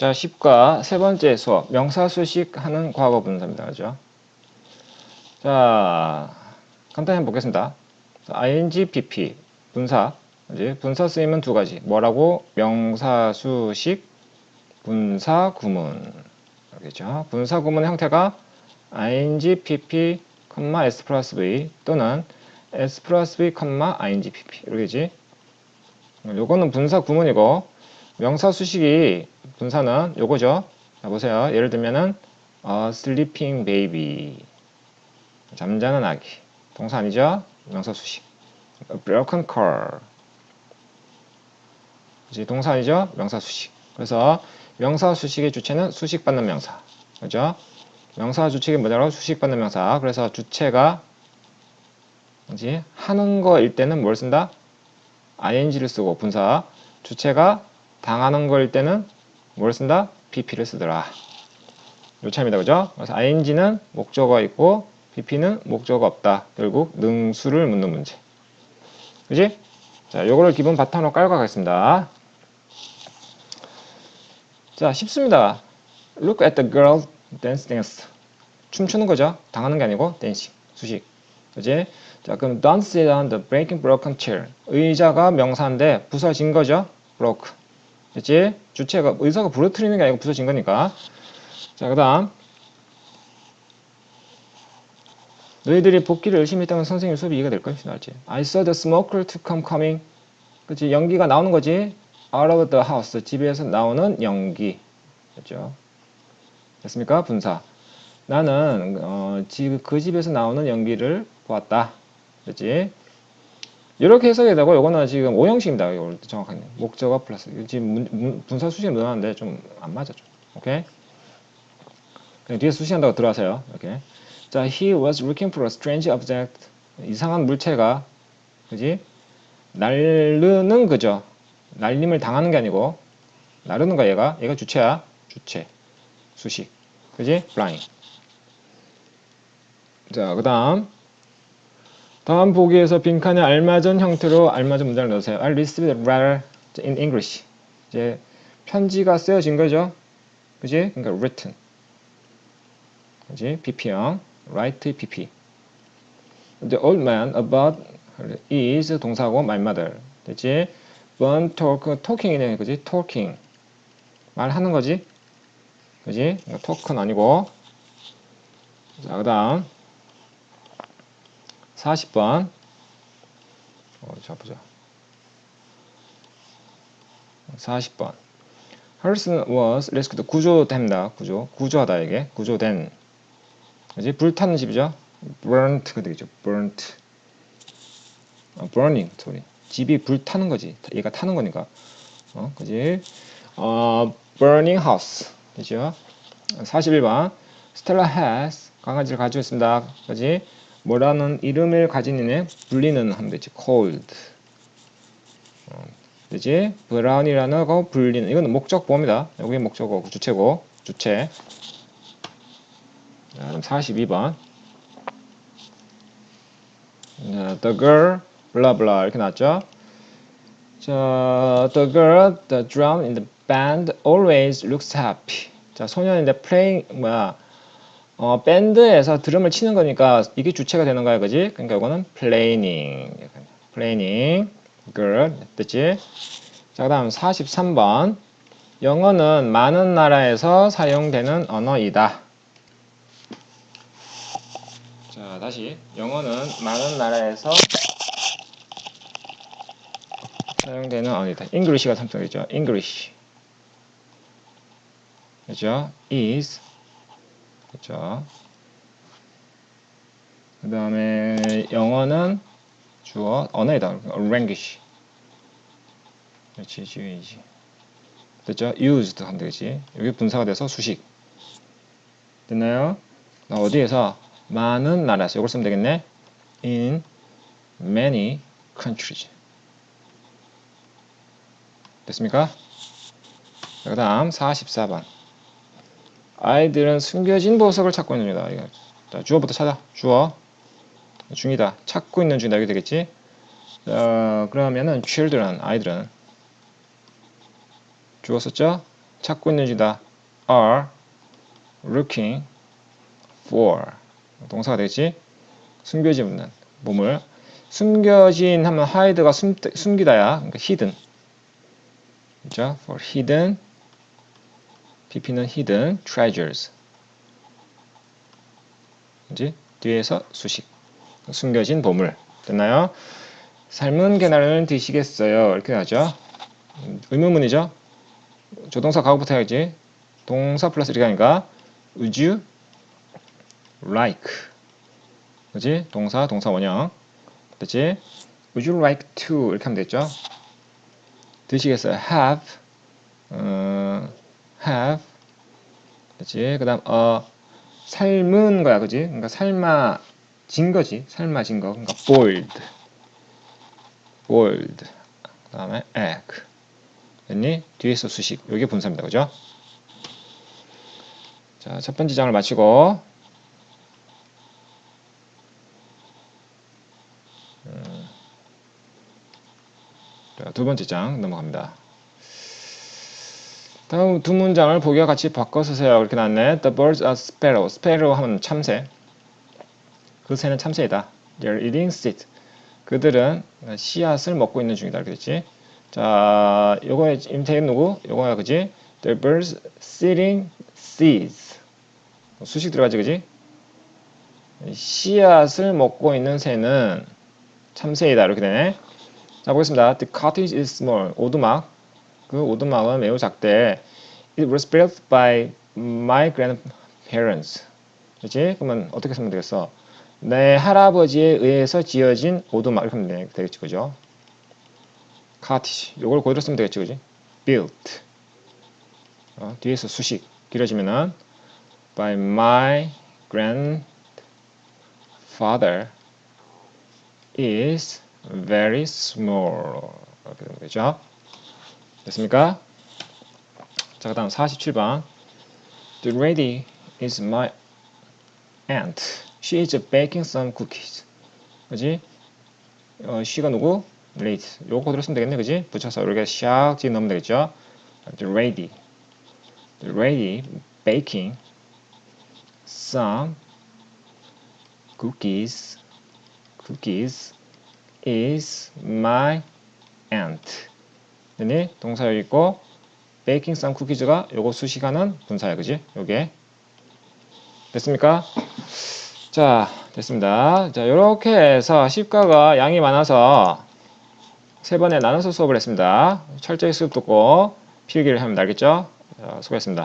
자, 10과 세 번째 수업, 명사수식 하는 과거 분사입니다. 그죠? 자, 간단히 한번 보겠습니다. 자, ing, pp, 분사. 이제 분사 쓰임은 두 가지. 뭐라고? 명사수식, 분사 구문. 알겠죠? 분사 구문의 형태가 ing, pp, s 플러스 v 또는 s 플러스 v, ing, pp. 이렇게지? 요거는 분사 구문이고, 명사 수식이 분사는 요거죠. 자, 보세요. 예를 들면은 a sleeping baby. 잠자는 아기. 동사 아니죠? 명사 수식. a broken car. 그지 동사 아니죠? 명사 수식. 그래서 명사 수식의 주체는 수식받는 명사. 그죠? 명사 주체가 뭐냐고 수식받는 명사. 그래서 주체가 뭐지? 하는 거일 때는 뭘 쓴다? ing를 쓰고 분사. 주체가 당하는 거일 때는 뭘 쓴다? pp를 쓰더라. 요 차이입니다. 그죠? 그래서 ing는 목적어가 있고 pp는 목적어가 없다. 결국 능수를 묻는 문제. 그지? 자, 요거를 기본 바탕으로 깔고 가겠습니다. 자, 쉽습니다. Look at the girl dance dance. 춤추는 거죠. 당하는 게 아니고 dancing. 수식. 그지? 자, 그럼 sit on the breaking broken chair. 의자가 명사인데 부서진 거죠. broke. 그치? 주체가 의사가 부러뜨리는 게 아니고 부서진 거니까. 자, 그 다음. 너희들이 복귀를 열심히 했다면 선생님 수업이 이해가 될 거야. 알지? I saw the smoker to come coming. 그치? 연기가 나오는 거지. Out of the house. 집에서 나오는 연기. 그죠? 됐습니까? 분사. 나는 어, 집, 그 집에서 나오는 연기를 보았다. 그치? 이렇게 해석이 되고 요거는 지금 오형식입니다. 이거 정확하게 목적어 플러스 지금 문, 문, 분사 수식이 늘어나는데 좀 안 맞아 좀. 오케이. 뒤에 수식한다고 들어가세요. 이렇게. 자, he was looking for a strange object. 이상한 물체가 그지? 날르는 그죠? 날림을 당하는 게 아니고 나르는 거 얘가 얘가 주체야. 주체. 수식. 그지? flying. 자, 그 다음 다음 보기에서 빈칸에 알맞은 형태로 알맞은 문장을 넣으세요. I received a letter in English. 이제 편지가 쓰여진 거죠. 그지? 그러니까 written. 그지? pp형. write pp. The old man about is 동사고 my mother. 됐지? burn talk talking이네. 그지? talking. 말하는 거지. 그지? 그러니까 talk는 아니고. 자, 그 다음 40번. 어, 자, 보자. 40번. Harrison was rescued. 구조됩니다. 구조. 구조하다, 이게. 구조된. 그지? 불타는 집이죠? burnt가 되겠죠. burnt. 어, burning, 소리. 집이 불타는 거지. 얘가 타는 거니까. 어, 그지? 어, burning house. 되죠? 41번. Stella has. 강아지를 가지고 있습니다. 그지? 뭐라는 이름을 가진 이는 불리는 하면 되지. cold. 어, 되지? 브라운이라는 거 불리는. 이건 목적 보입니다. 여기 목적어 주체고 주체. 자, 그럼 42번. 자, the girl, blah blah 이렇게 나왔죠. 자, the girl that drowned in the band always looks happy. 자, 소년인데 playing 뭐야? 어, 밴드에서 드럼을 치는 거니까 이게 주체가 되는 거야, 그지? 그러니까 이거는 playing, playing, good, 됐지? 자, 그다음 43번. 영어는 많은 나라에서 사용되는 언어이다. 자, 다시 영어는 많은 나라에서 사용되는 언어이다. English가 삼성이죠. English. 그죠? is 그렇죠. 그 다음에 영어는 주어 언어이다. language. 그렇지, 지휘지. 됐죠? used 하면 되겠지. 여기 분사가 돼서 수식. 됐나요? 나 어디에서 많은 나라에서 이걸 쓰면 되겠네. in many countries. 됐습니까? 그 다음 44번. 아이들은 숨겨진 보석을 찾고. 이거. 자, 주어부터 찾아. 주어. 중이다. 찾고 있는 중이다. 이게 되겠지? 자, 그러면은 children, 아이들은 주어 썼죠? 찾고 있는 중이다. are looking for 동사가 되겠지? 숨겨진 있는 보물. 숨겨진 하면 hide가 숨, 숨기다야. 그러니까 hidden. 그죠? for hidden PP는 hidden treasures. 그지? 뒤에서 수식. 숨겨진 보물. 됐나요? 삶은 계란을 드시겠어요? 이렇게 하죠. 음, 의문문이죠. 조동사 가고부터 해야지. 동사 플러스 이렇게 하니까 would you like 그지? 동사 동사 원형 됐지? would you like to 이렇게 하면 되죠. 드시겠어요? have 어, have 됐지? 그 다음 어 삶은 거야 그지? 그러니까 삶아진 거지 삶아진 거 그러니까 boiled boiled 그 다음에 egg 됐니? 뒤에서 수식 요게 분사입니다 그죠? 자, 첫 번째 장을 마치고 음, 자, 두 번째 장 넘어갑니다. 다음 두 문장을 보기와 같이 바꿔 쓰세요. 이렇게 나왔네. The birds are sparrow. sparrow 하면 참새. 그 새는 참새이다. They're eating seed. 그들은 씨앗을 먹고 있는 중이다. 이렇게 됐지. 자, 요거의 임태인 누구? 요거야, 그지? The birds sitting seeds. 수식 들어가지, 그지? 씨앗을 먹고 있는 새는 참새이다. 이렇게 되네. 자, 보겠습니다. The cottage is small. 오두막. 그 오두막은 매우 작대. It was built by my grandparents. 그렇지? 그러면 어떻게 쓰면 되겠어? 내 할아버지에 의해서 지어진 오두막 이렇게 하면 되겠지, 그죠? cottage. 요걸 그대로 쓰면 되겠지, 그지? built. 어, 뒤에서 수식 길어지면은 by my grandfather is very small. 이렇게 되면 되죠. 됐습니까? 자, 그 다음 47번. The lady is my aunt. She is baking some cookies. 그지? 어, she가 누구? lady. 요거 그대로 쓰면 되겠네, 그지? 붙여서 이렇게 샥 뒤에 넣으면 되겠죠? The lady. The lady baking some cookies. cookies is my aunt. 됐니? 동사 여기 있고 베이킹 쌈 쿠키즈가 요거 수식하는 분사야 그지? 요게 됐습니까? 자 됐습니다 자 요렇게 해서 시가가 양이 많아서 세 번에 나눠서 수업을 했습니다 철저히 수업 듣고 필기를 하면 알겠죠? 자, 수고했습니다